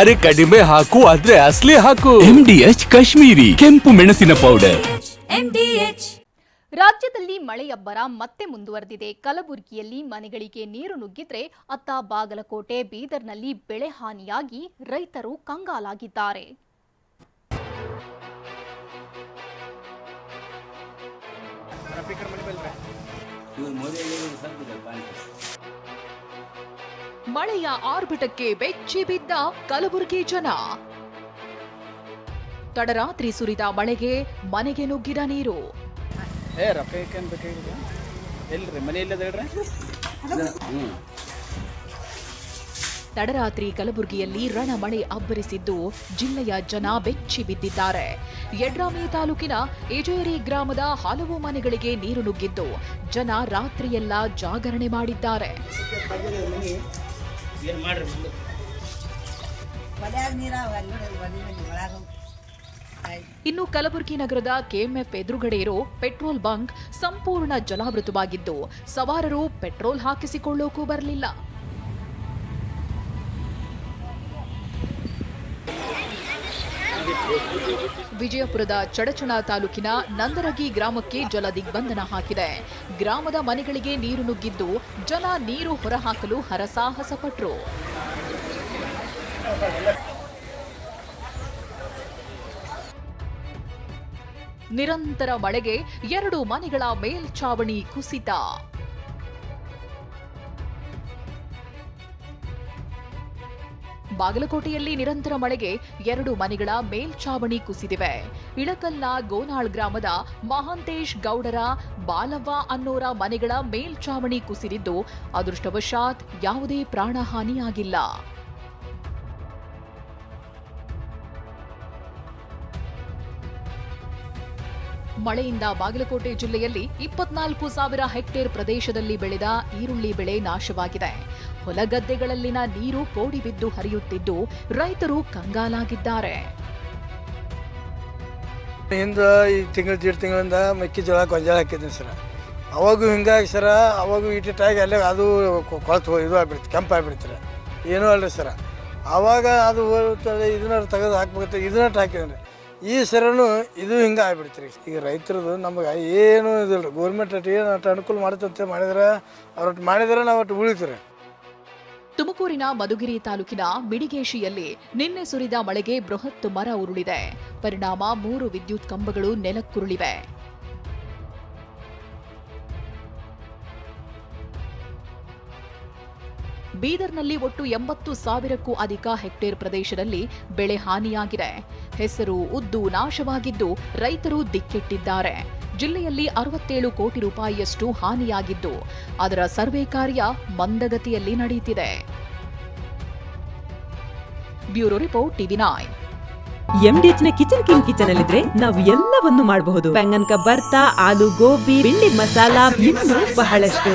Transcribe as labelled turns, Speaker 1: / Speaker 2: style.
Speaker 1: ಅರೆ ಕಡಿಮೆ ಹಾಕು ಆದ್ರೆ ಅಸ್ಲಿ ಹಾಕು.
Speaker 2: ಎಂ ಡಿ ಎಚ್ ಕಾಶ್ಮೀರಿ ಕೆಂಪು ಮೆಣಸಿನ ಪೌಡರ್
Speaker 3: MDH
Speaker 4: ರಾಜ್ಯದಲ್ಲಿ ಮಳೆಯಬ್ಬರ ಮತ್ತೆ ಮುಂದುವರೆದಿದೆ. ಕಲಬುರಗಿಯಲ್ಲಿ ಮನೆಗಳಿಗೆ ನೀರು ನುಗ್ಗಿದ್ರೆ ಅತ್ತ ಬಾಗಲಕೋಟೆ ಬೀದರ್ನಲ್ಲಿ ಬೆಳೆ ಹಾನಿಯಾಗಿ ರೈತರು ಕಂಗಾಲಾಗಿದ್ದಾರೆ.
Speaker 5: ಮಳೆಯ ಆರ್ಭಟಕ್ಕೆ ಬೆಚ್ಚಿ ಬಿದ್ದ ಕಲಬುರಗಿ ಜನ. ತಡರಾತ್ರಿ ಸುರಿದ ಮಳೆಗೆ ಮನೆಗೆ ನುಗ್ಗಿದ ನೀರು.
Speaker 6: ಏ ರೊಕ್ಕ ಏನ್ ಬೇಕಾಗಿಲ್ಲ ಎಲ್ರಿ ಮನೆ ಇಲ್ಲದ ಹೇಳ್ರಿ?
Speaker 5: ತಡರಾತ್ರಿ ಕಲಬುರಗಿಯಲ್ಲಿ ರಣಮಳೆ ಅಬ್ಬರಿಸಿದ್ದು ಜಿಲ್ಲೆಯ ಜನ ಬೆಚ್ಚಿ ಬಿದ್ದಿದ್ದಾರೆ. ಯಡ್ರಾಮಿ ತಾಲೂಕಿನ ಎಜೇರಿ ಗ್ರಾಮದ ಹಲವು ಮನೆಗಳಿಗೆ ನೀರು ನುಗ್ಗಿದ್ದು ಜನ ರಾತ್ರಿಯೆಲ್ಲ ಜಾಗರಣೆ ಮಾಡಿದ್ದಾರೆ. ಇನ್ನು ಕಲಬುರಗಿ ನಗರದ ಕೆಎಂಎಫ್ ಎದುರುಗಡೆ ಇರೋ ಪೆಟ್ರೋಲ್ ಬಂಕ್ ಸಂಪೂರ್ಣ ಜಲಾವೃತವಾಗಿದ್ದು ಸವಾರರು ಪೆಟ್ರೋಲ್ ಹಾಕಿಸಿಕೊಳ್ಳೋಕೂ ಬರಲಿಲ್ಲ. ವಿಜಯಪುರದ ಚಡಚಣ ತಾಲೂಕಿನ ನಂದರಗಿ ಗ್ರಾಮಕ್ಕೆ ಜಲ ದಿಗ್ಬಂಧನ ಹಾಕಿದೆ. ಗ್ರಾಮದ ಮನೆಗಳಿಗೆ ನೀರು ನುಗ್ಗಿದ್ದು ಜನ ನೀರು ಹೊರಹಾಕಲು ಹರಸಾಹಸ ಪಟ್ಟರು ನಿರಂತರ ಮಳೆಗೆ ಎರಡು ಮನೆಗಳ ಮೇಲ್ಛಾವಣಿ ಕುಸಿತ. ಬಾಗಲಕೋಟೆಯಲ್ಲಿ ನಿರಂತರ ಮಳೆಗೆ ಎರಡು ಮನೆಗಳ ಮೇಲ್ಛಾವಣಿ ಕುಸಿದಿವೆ. ಇಳಕಲ್ನ ಗೋನಾಳ್ ಗ್ರಾಮದ ಮಹಾಂತೇಶ್ ಗೌಡರ ಬಾಲವ್ವ ಅನ್ನೋರ ಮನೆಗಳ ಮೇಲ್ಛಾವಣಿ ಕುಸಿದಿದ್ದು, ಅದೃಷ್ಟವಶಾತ್ ಯಾವುದೇ ಪ್ರಾಣಹಾನಿಯಾಗಿಲ್ಲ. ಮಳೆಯಿಂದ ಬಾಗಲಕೋಟೆ ಜಿಲ್ಲೆಯಲ್ಲಿ ಇಪ್ಪತ್ನಾಲ್ಕು ಸಾವಿರ ಹೆಕ್ಟೇರ್ ಪ್ರದೇಶದಲ್ಲಿ ಬೆಳೆದ ಈರುಳ್ಳಿ ಬೆಳೆ ನಾಶವಾಗಿದೆ. ಹೊಲಗದ್ದೆಗಳಲ್ಲಿನ ನೀರು ಕೋಡಿ ಬಿದ್ದು ಹರಿಯುತ್ತಿದ್ದು ರೈತರು ಕಂಗಾಲಾಗಿದ್ದಾರೆ.
Speaker 7: ಹಿಂದ ಈ ತಿಂಗಳು ದೀಡ್ ತಿಂಗಳಿಂದ ಮೆಕ್ಕೆಜೋಳ, ಗೊಂಜಾಳ ಹಾಕಿದ್ದೀನಿ ಸರ್. ಅವಾಗೂ ಹಿಂಗಾಗಿ ಸರ, ಅವಾಗೂ ಇಟ್ಟಿಟ್ಟಾಗಿ ಅಲ್ಲೇ ಅದು ಕೊಳತು ಇದು ಆಗ್ಬಿಡ್ತು ಕೆಂಪು ಆಗ್ಬಿಡ್ತಾರೆ ಏನೂ ಅಲ್ರಿ ಸರ. ಅವಾಗ ಅದು ಇದನ್ನ ತೆಗೆದು ಹಾಕ್ಬೇಕು ಇದನ್ನ ಹಾಕಿದ್ರಿ ಈ ಸರನು ಇದು ಹಿಂಗೆ ಆಗ್ಬಿಡ್ತೀರಿ. ಈಗ ರೈತರದು ನಮಗೆ ಏನು ಇದಿಲ್ಲ ಗೌರ್ಮೆಂಟ್ ಅಟ್ ಏನು ಅಟ್ ಅನುಕೂಲ ಮಾಡುತ್ತಂತೆ ಮಾಡಿದ್ರೆ ಅವ್ರಟ್ಟು ಮಾಡಿದ್ರೆ ನಾವು ಒಟ್ಟು ಉಳಿತೀರಿ.
Speaker 5: ತುಮಕೂರಿನ ಮಧುಗಿರಿ ತಾಲೂಕಿನ ಮಿಡಿಗೇಶಿಯಲ್ಲಿ ನಿನ್ನೆ ಸುರಿದ ಮಳೆಗೆ ಬೃಹತ್ ಮರ ಉರುಳಿದೆ. ಪರಿಣಾಮ ಮೂರು ವಿದ್ಯುತ್ ಕಂಬಗಳು ನೆಲಕ್ಕುರುಳಿವೆ. ಬೀದರ್ನಲ್ಲಿ ಒಟ್ಟು ಎಂಬತ್ತು ಸಾವಿರಕ್ಕೂ ಅಧಿಕ ಹೆಕ್ಟೇರ್ ಪ್ರದೇಶದಲ್ಲಿ ಬೆಳೆ ಹಾನಿಯಾಗಿದೆ. ಹೆಸರು ಉದ್ದು ನಾಶವಾಗಿದ್ದು ರೈತರು ದಿಕ್ಕೆಟ್ಟಿದ್ದಾರೆ. ಜಿಲ್ಲೆಯಲ್ಲಿ ಅರವತ್ತೇಳು ಕೋಟಿ ರೂಪಾಯಿಯಷ್ಟು ಹಾನಿಯಾಗಿದ್ದು ಅದರ ಸರ್ವೆ ಕಾರ್ಯ ಮಂದಗತಿಯಲ್ಲಿ ನಡೆಯುತ್ತಿದೆ. ಬ್ಯೂರೋ ರಿಪೋರ್ಟ್ ಟಿವಿ
Speaker 3: ನ ಕಿಚನ್ ಕಿಂಗ್ ಕಿಚನ್ ಅಲ್ಲಿದ್ರೆ ನಾವು ಎಲ್ಲವನ್ನು ಮಾಡಬಹುದು. ಬೆಂಗನ್ ಬರ್ತಾ ಆಲೂ ಗೋಬಿ ಬೆಂಡಿ ಮಸಾಲಾ ಇನ್ನೂ ಬಹಳಷ್ಟು.